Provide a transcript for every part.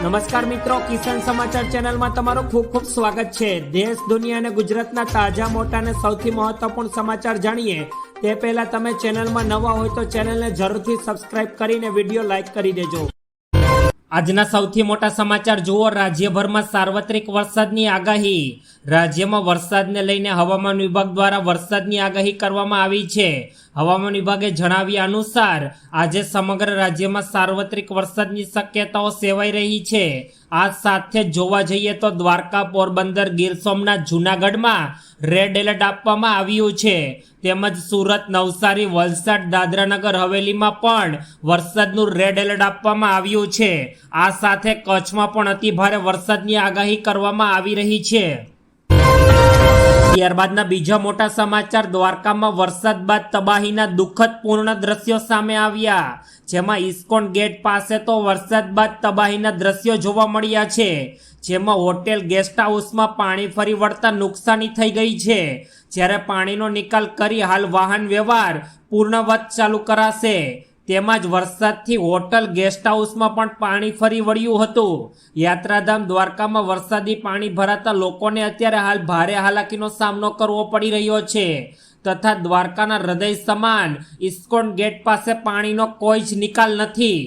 નમસ્કાર મિત્રો, કિસાન સમાચાર ચેનલમાં તમારું ખૂબ ખૂબ સ્વાગત છે. દેશ, દુનિયા અને ગુજરાતના તાજા, મોટા અને સૌથી મહત્વપૂર્ણ સમાચાર જાણીએ. તે પહેલા તમે ચેનલમાં નવા હોય તો ચેનલને જરૂરથી સબસ્ક્રાઇબ કરીને વીડિયો લાઇક કરી દેજો. આજના સૌથી મોટા સમાચાર જુઓ, રાજ્યભરમાં સાર્વત્રિક વરસાદની આગાહી. રાજ્યમાં વરસાદને લઈને હવામાન વિભાગ દ્વારા વરસાદની આગાહી કરવામાં આવી છે. હવામાન વિભાગે જણાવ્યા અનુસાર, આજે સમગ્ર રાજ્યમાં સાર્વત્રિક વરસાદની શક્યતાઓ સેવાઈ રહી છે. આ સાથે જોવા જઈએ તો દ્વારકા, પોરબંદર, ગીર સોમનાથ, જૂનાગઢમાં રેડ એલર્ટ આપવામાં આવ્યું છે. તેમજ સુરત, નવસારી, વલસાડ, દાદરાનગર, હવેલીમાં પણ વરસાદનું રેડ એલર્ટ આપવામાં આવ્યું છે. આ સાથે કચ્છમાં પણ અતિભારે વરસાદની આગાહી કરવામાં આવી રહી છે. ત્યારબાદના બીજા મોટા સમાચાર, દ્વારકામાં વરસાદ બાદ તબાહીના દુઃખદ પૂર્ણ દ્રશ્યો સામે આવ્યા. જેમાં ઇસ્કોન ગેટ પાસે તો વરસાદ બાદ તબાહીના દ્રશ્યો જોવા મળ્યા છે. જેમાં હોટેલ ગેસ્ટ હાઉસમાં પાણી ફરી વળતા નુકસાની થઈ ગઈ છે. જ્યારે પાણીનો નિકાલ કરી હાલ વાહન વ્યવહાર પૂર્ણવત ચાલુ કરાશે. તેમજ વરસાદથી હોટલ ગેસ્ટ હાઉસમાં પણ પાણી ફરી વળ્યું હતું. યાત્રાધામ દ્વારકામાં વરસાદી પાણી ભરાતા લોકોને અત્યારે હાલ ભારે હાલાકીનો સામનો કરવો પડી રહ્યો છે. તથા દ્વારકાના હૃદય સમાન ઇસ્કોન ગેટ પાસે પાણીનો કોઈ જ નિકાલ નથી.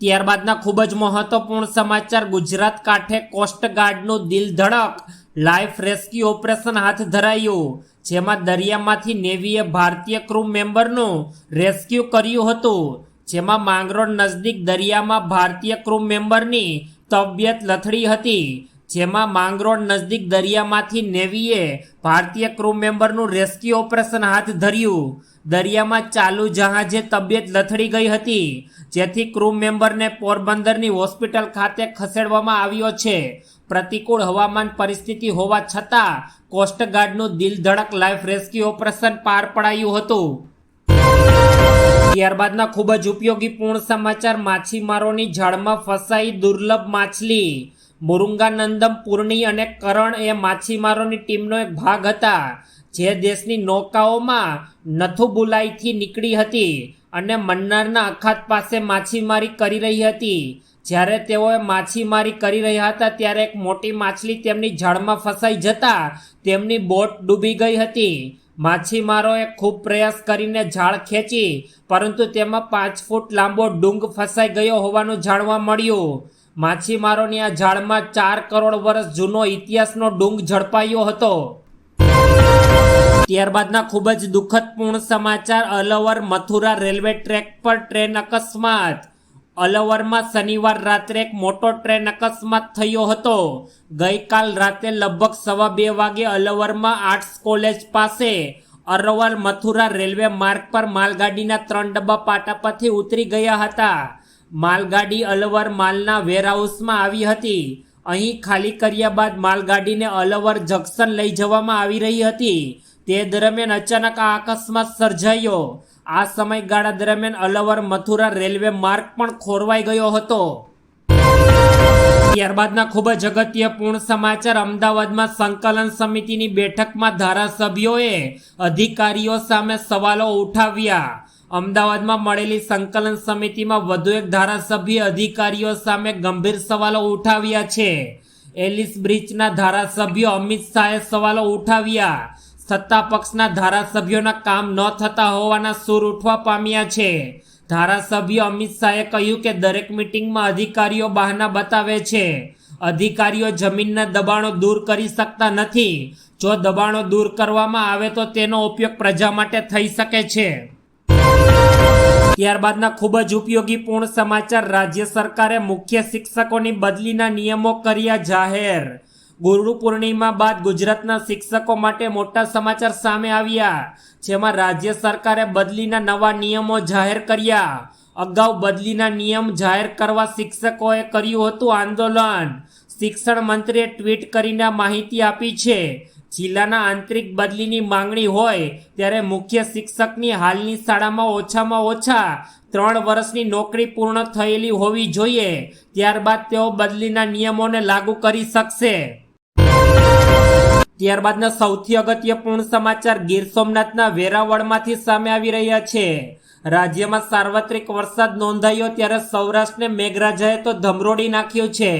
ત્યારબાદના ખૂબ જ મહત્વપૂર્ણ સમાચાર ગુજરાત કાંઠે કોસ્ટગાર્ડનું દિલ ધડક લાઈફ રેસ્ક્યુ ઓપરેશન હાથ ધરાયું, જેમાં દરિયામાંથી નેવીએ ભારતીય ક્રૂ મેમ્બરનું રેસ્ક્યુ કર્યું હતું, જેમાં માંગરોળ નજદીક દરિયામાં ભારતીય ક્રૂ મેમ્બરની તબિયત લથડી હતી, જેમાં માંગરોળ નજદીક દરિયામાંથી નેવીએ ભારતીય ક્રૂ મેમ્બરનું રેસ્ક્યુ ઓપરેશન હાથ ધર્યું. દરિયામાં ચાલુ જહાજે તબિયત લથડી ગઈ હતી, જેથી ક્રૂ મેમ્બરને પોરબંદરની હોસ્પિટલ ખાતે ખસેડવામાં આવ્યો છે. પ્રતિકૂળ હવામાન પરિસ્થિતિ હોવા છતાં કોસ્ટગાર્ડનું દિલ ધડક લાઈફ રેસ્ક્યુ ઓપરેશન પાર પડાયું હતું. ત્યારબાદના ખૂબ જ ઉપયોગી પૂર્ણ સમાચાર માછીમારોની જાળમાં ફસાઈ દુર્લભ માછલી. મુરુંગાનંદમ, પૂર્ણી અને કરણ એ માછીમારોની ટીમનો એક ભાગ હતા. જે દેશની નૌકાઓમાં નથુબુલાઈથી નીકળી હતી અને મન્નારના અખાત પાસે માછીમારી કરી રહી હતી. જ્યારે તેઓએ માછીમારી કરી રહ્યા હતા, ત્યારે એક મોટી માછલી તેમની જળમાં ફસાઈ જતા તેમની બોટ ડૂબી ગઈ હતી. માછીમારોએ ખૂબ પ્રયાસ કરીને ઝાડ ખેંચી, પરંતુ તેમાં પાંચ ફૂટ લાંબો ડુંગ ફસાઈ ગયો હોવાનું જાણવા મળ્યું. માછીમારોની આ ઝાડમાં ચાર કરોડ વર્ષ જૂનો ઇતિહાસનો ડુંગ ઝડપાયો હતો. ત્યારબાદના ખૂબ જ દુઃખદપૂર્ણ સમાચાર, અલવર મથુરા રેલવે ટ્રેક પર ટ્રેન અકસ્માત. અલવરમાં શનિવાર રાત્રે એક મોટો ટ્રેન અકસ્માત થયો હતો. ગઈકાલ રાતે લગભગ સવા બે વાગે અલવરમાં આર્ટ્સ કોલેજ પાસે અરવલ મથુરા રેલવે માર્ગ પર માલગાડીના ત્રણ ડબ્બા પાટા પરથી ઉતરી ગયા હતા. માલગાડી અલવર માલના વેરહાઉસમાં આવી હતી. અહીં ખાલી કર્યા બાદ માલગાડીને અલવર જંકશન લઈ જવામાં આવી રહી હતી. તે દરમિયાન અચાનક આ અકસ્માત સર્જાયો. આ સમયગાળા દરમિયાન અલવર મથુરા રેલવે માર્ગ પણ ખોરવાઈ ગયો હતો. ત્યારબાદના ખૂબ જ અગત્યપૂર્ણ સમાચાર અમદાવાદમાં સંકલન સમિતિની બેઠકમાં ધારાસભ્યોએ અધિકારીઓ સામે સવાલો ઉઠાવ્યા. અમદાવાદમાં મળેલી સંકલન સમિતિમાં વધુ એક ધારાસભ્ય અધિકારીઓ સામે ગંભીર સવાલો ઉઠાવ્યા છે. એલિસ બ્રિજના ધારાસભ્ય અમિત શાહે સવાલો ઉઠાવ્યા. સત્તા પક્ષના ધારાસભ્યોના કામ ન થતા હોવાના સૂર ઉઠવા પામ્યા છે. ધારાસભ્ય અમિત શાહે કહ્યું કે દરેક મિટિંગમાં અધિકારીઓ બહાના બતાવે છે. અધિકારીઓ જમીનના દબાણો દૂર કરી શકતા નથી. જો દબાણો દૂર કરવામાં આવે તો તેનો ઉપયોગ પ્રજા માટે થઈ શકે છે. ત્યારબાદના ખૂબ જ ઉપયોગી પૂર્ણ સમાચાર. રાજ્ય સરકારે મુખ્ય શિક્ષકોની બદલીના નિયમો કર્યા જાહેર. ગુરુ પૂર્ણિમા બાદ ગુજરાતના શિક્ષકો માટે મોટા સમાચાર સામે આવ્યા, જેમાં રાજ્ય સરકારે બદલીના નવા નિયમો જાહેર કર્યા. અગાઉ બદલીના નિયમ જાહેર કરવા શિક્ષકોએ કર્યું હતું આંદોલન. શિક્ષણ મંત્રીએ ટ્વીટ કરીને માહિતી આપી છે, જિલ્લાના આંતરિક બદલીની માંગણી હોય ત્યારે મુખ્ય શિક્ષકની હાલની શાળામાં ઓછામાં ઓછા ત્રણ વર્ષની નોકરી પૂર્ણ થયેલી હોવી જોઈએ. ત્યારબાદ તેઓ બદલીના નિયમોને લાગુ કરી શકશે. ત્યારબાદના સૌથી અગત્યપૂર્ણ સમાચાર ગીર સોમનાથના વેરાવળમાંથી સામે આવી રહ્યા છે. રાજ્યમાં સાર્વત્રિક વરસાદ નોંધાયો ત્યારે સૌરાષ્ટ્રને મેઘરાજાએ તો ધમરોડી નાખ્યું છે.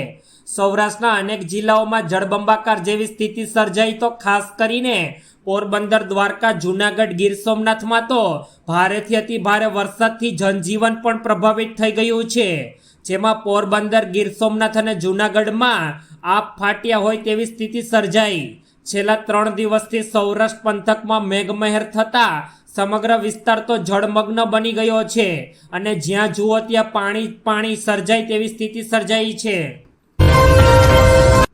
સૌરાષ્ટ્રના અનેક જિલ્લાઓમાં જળબંબાકાર જેવી સ્થિતિ સર્જાઈ તો ખાસ કરીને પોરબંદર, દ્વારકા, જૂનાગઢ, ગીર સોમનાથમાં તો ભારેથી અતિ ભારે વરસાદથી જનજીવન પણ પ્રભાવિત થઈ ગયું છે. જેમાં પોરબંદર, ગીર સોમનાથ અને જૂનાગઢમાં આપ ફાટ્યા હોય તેવી સ્થિતિ સર્જાઈ. છેલ્લા ત્રણ દિવસથી સૌરાષ્ટ્ર પંથકમાં મેઘમહેર થતા સમગ્ર વિસ્તાર તો જળમગ્ન બની ગયો છે અને જ્યાં જુઓ ત્યાં પાણી પાણી સર્જાય તેવી સ્થિતિ સર્જાઈ છે.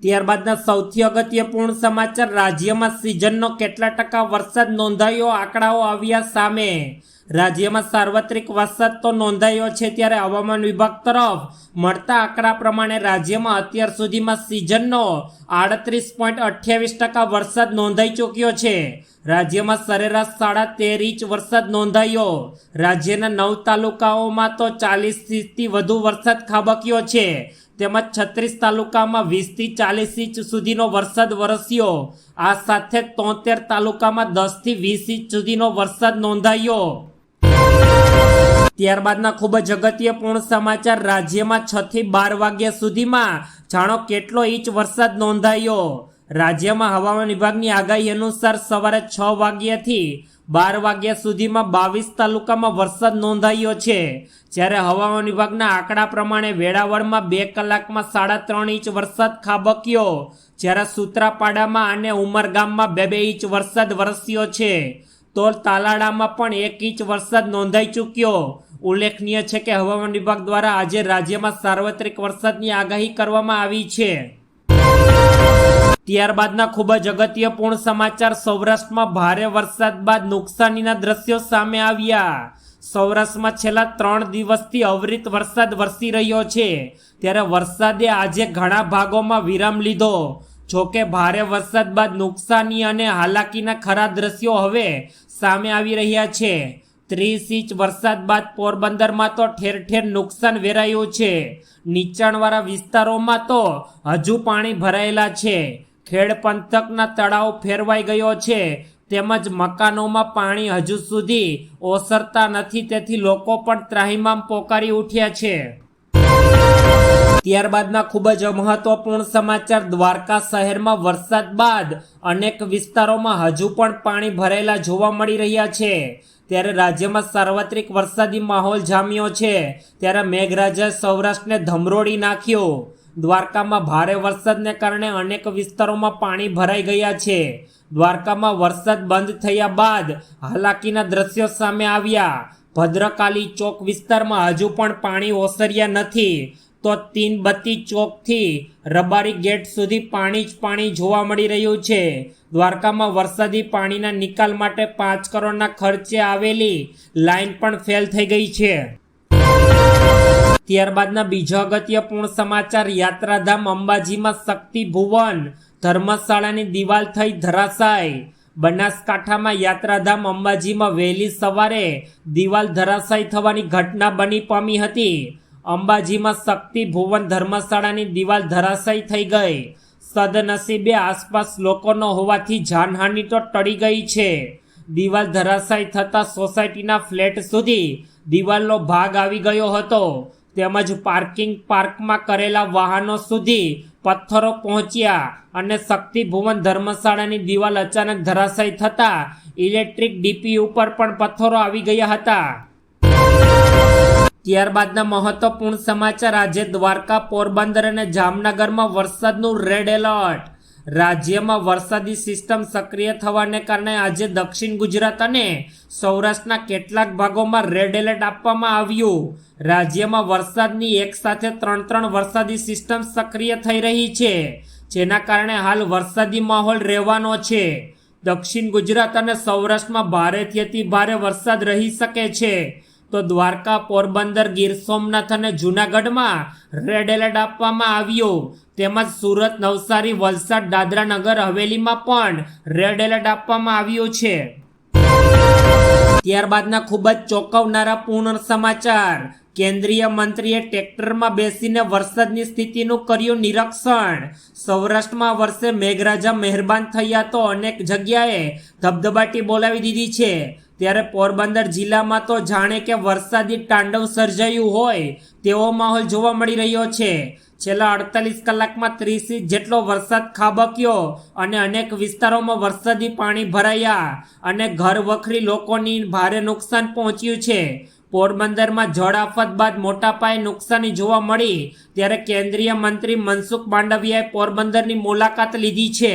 ત્યારબાદના સૌથી અગત્યપૂર્ણ સમાચાર રાજ્યમાં સિઝનનો કેટલા ટકા વરસાદ નોંધાયો આંકડાઓ આવ્યા સામે. રાજ્યમાં સાર્વત્રિક વરસાદ તો નોંધાયો છે ત્યારે હવામાન વિભાગ તરફ મળતા આંકડા પ્રમાણે રાજ્યમાં અત્યાર સુધીમાં સિઝનનો આડત્રીસ પોઈન્ટ અઠ્યાવીસ ટકા વરસાદ નોંધાઈ ચૂક્યો છે. રાજ્યમાં સરેરાશ સાડા તેર ઇંચ વરસાદ નોંધાયો. રાજ્યના નવ તાલુકાઓમાં તો ચાલીસ ઇંચથી વધુ વરસાદ ખાબક્યો છે. તેમજ છત્રીસ તાલુકામાં વીસથી ચાલીસ ઇંચ સુધીનો વરસાદ વરસ્યો. આ સાથે તોતેર તાલુકામાં દસથી વીસ ઇંચ સુધીનો વરસાદ નોંધાયો. ત્યારબાદના ખૂબ જ અગત્યપૂર્ણ સમાચાર. રાજ્યમાં છ થી બાર વાગ્યા સુધીમાં જાણો કેટલો ઇંચ વરસાદ નોંધાયો. રાજ્યમાં હવામાન વિભાગની આગાહી અનુસાર સવારે છ વાગ્યાથી બાર વાગ્યા સુધીમાં બાવીસ તાલુકામાં વરસાદ નોંધાયો છે. જ્યારે હવામાન વિભાગના આંકડા પ્રમાણે વેળાવળમાં બે કલાકમાં સાડા ત્રણ ઇંચ વરસાદ ખાબક્યો. જ્યારે સૂત્રાપાડામાં અને ઉમરગામમાં બે બે ઇંચ વરસાદ વરસ્યો છે. તો તાલાડામાં પણ એક ઇંચ વરસાદ નોંધાઈ ચૂક્યો. ઉલ્લેખનીય છે કે હવામાન વિભાગ દ્વારા આજે રાજ્યમાં સાર્વત્રિક વરસાદની આગાહી કરવામાં આવી છે. ત્યારબાદના ખૂબ જ અગત્યપૂર્ણ સમાચાર સૌરાષ્ટ્રમાં ભારે વરસાદ બાદ નુકસાનીના દ્રશ્યો સામે આવ્યા. સૌરાષ્ટ્રમાં છેલ્લા ત્રણ દિવસથી અવિરત વરસાદ વરસી રહ્યો છે. ત્યારે વરસાદે આજે ઘણા ભાગોમાં વિરામ લીધો. જોકે ભારે વરસાદ બાદ નુકસાની અને હાલાકીના ખરા દ્રશ્યો હવે સામે આવી રહ્યા છે. ત્રીસ ઇંચ વરસાદ બાદ પોરબંદરમાં તો ઠેર ઠેર નુકસાન વેરાયું છે. નીચાણવાળા વિસ્તારોમાં તો હજુ પાણી ભરાયેલા છે. ખેડ પંથકના તળાવ ફેરવાઈ ગયો છે. તેમજ મકાનોમાં પાણી હજુ સુધી ઓસરતા નથી, તેથી લોકો પણ ત્રાહિમામ પોકારી ઉઠ્યા છે. ત્યારબાદના ખૂબ જ મહત્વપૂર્ણ સમાચાર, દ્વારકા શહેરમાં વરસાદ બાદ અનેક વિસ્તારોમાં હજુ પણ પાણી ભરાયેલા જોવા મળી રહ્યા છે. ત્યારે રાજ્યમાં સાર્વત્રિક વરસાદી માહોલ જામ્યો છે. ત્યારે મેઘરાજાએ સૌરાષ્ટ્રને ધમરોડી નાખ્યો. દ્વારકામાં ભારે વરસાદને કારણે અનેક વિસ્તારોમાં પાણી ભરાઈ ગયા છે. દ્વારકામાં વરસાદ બંધ થયા બાદ હાલાકીના દ્રશ્યો સામે આવ્યા. ભદ્રકાલી ચોક વિસ્તારમાં હજુ પણ પાણી ઓસર્યા નથી. તો તીનબત્તી ચોકથી રબારી ગેટ સુધી પાણી જ પાણી જોવા મળી રહ્યું છે. દ્વારકામાં વરસાદી પાણીના નિકાલ માટે પાંચ કરોડના ખર્ચે આવેલી લાઈન પણ ફેલ થઈ ગઈ છે. ત્યારબાદના બીજો અગત્યપૂર્ણ સમાચાર, યાત્રાધામ અંબાજીમાં શક્તિ ભુવન ધર્મશાળાની દિવાલ થઈ ધરાશાય. બનાસકાંઠામાં યાત્રાધામ અંબાજીમાં વહેલી સવારે દિવાલ ધરાશાય થવાની ઘટના બની પામી હતી. અંબાજીમાં શક્તિ ભુવન ધર્મશાળાની દિવાલ ધરાશાયી થઈ ગઈ. સદનસીબે આસપાસ લોકો ન હોવાથી જાનહાનિ તો ટળી ગઈ છે. દિવાલ ધરાશાયી થતાં સોસાયટીના ફ્લેટ સુધી દિવાલનો ભાગ આવી ગયો હતો. તેમજ પાર્કિંગ પાર્કમાં કરેલા વાહનો સુધી પથ્થરો પહોંચ્યા અને શક્તિ ભુવન ધર્મશાળાની દિવાલ અચાનક ધરાશાયી થતાં ઇલેક્ટ્રિક ડીપી ઉપર પણ પથ્થરો આવી ગયા હતા. ત્યારબાદના મહત્વપૂર્ણ સમાચાર આજે દ્વારકા, પોરબંદર અને જામનગરમાં વરસાદનું રેડ એલર્ટ. રાજ્યમાં વરસાદી સિસ્ટમ સક્રિય થવાને કારણે આજે દક્ષિણ ગુજરાત અને સૌરાષ્ટ્રના કેટલાક ભાગોમાં રેડ એલર્ટ આપવામાં આવ્યું. રાજ્યમાં વરસાદની એક સાથે ત્રણ ત્રણ વરસાદી સિસ્ટમ સક્રિય થઈ રહી છે, જેના કારણે હાલ વરસાદી માહોલ રહેવાનો છે. દક્ષિણ ગુજરાત અને સૌરાષ્ટ્રમાં ભારેથી અતિ ભારે વરસાદ રહી શકે છે. તો દ્વારકા પોરબંદર ગીર સોમનાથ અને જૂનાગઢમાં રેડ એલર્ટ આપવામાં આવ્યો. તેમજ સુરત, નવસારી, વલસાડ, દાદરા નગર, હવેલીમાં પણ રેડ એલર્ટ આપવામાં આવ્યો છે. ત્યારબાદના ખૂબ જ ચોંકાવનારા પૂર્ણ સમાચાર. કેન્દ્રીય મંત્રીએ ટ્રેક્ટરમાં બેસીને વરસાદની સ્થિતિનું કર્યું નિરીક્ષણ. સૌરાષ્ટ્રમાં વર્ષે મેઘરાજા મહેરબાન થયા તો અનેક જગ્યાએ ધબધબાટી બોલાવી દીધી છે. ત્યારે પોરબંદર જિલ્લામાં તો જાણે કે વરસાદી તાંડવ સર્જાયું હોય તેવો માહોલ જોવા મળી રહ્યો છે. છેલ્લા અડતાલીસ કલાકમાં ત્રીસ ઇંચ જેટલો વરસાદ ખાબક્યો અને અનેક વિસ્તારોમાં વરસાદી પાણી ભરાયા અને ઘર વખરી લોકોની ભારે નુકસાન પહોંચ્યું છે. પોરબંદરમાં જળ આફત બાદ મોટા પાયે નુકસાની જોવા મળી, ત્યારે કેન્દ્રીય મંત્રી મનસુખ માંડવિયાએ પોરબંદરની મુલાકાત લીધી છે.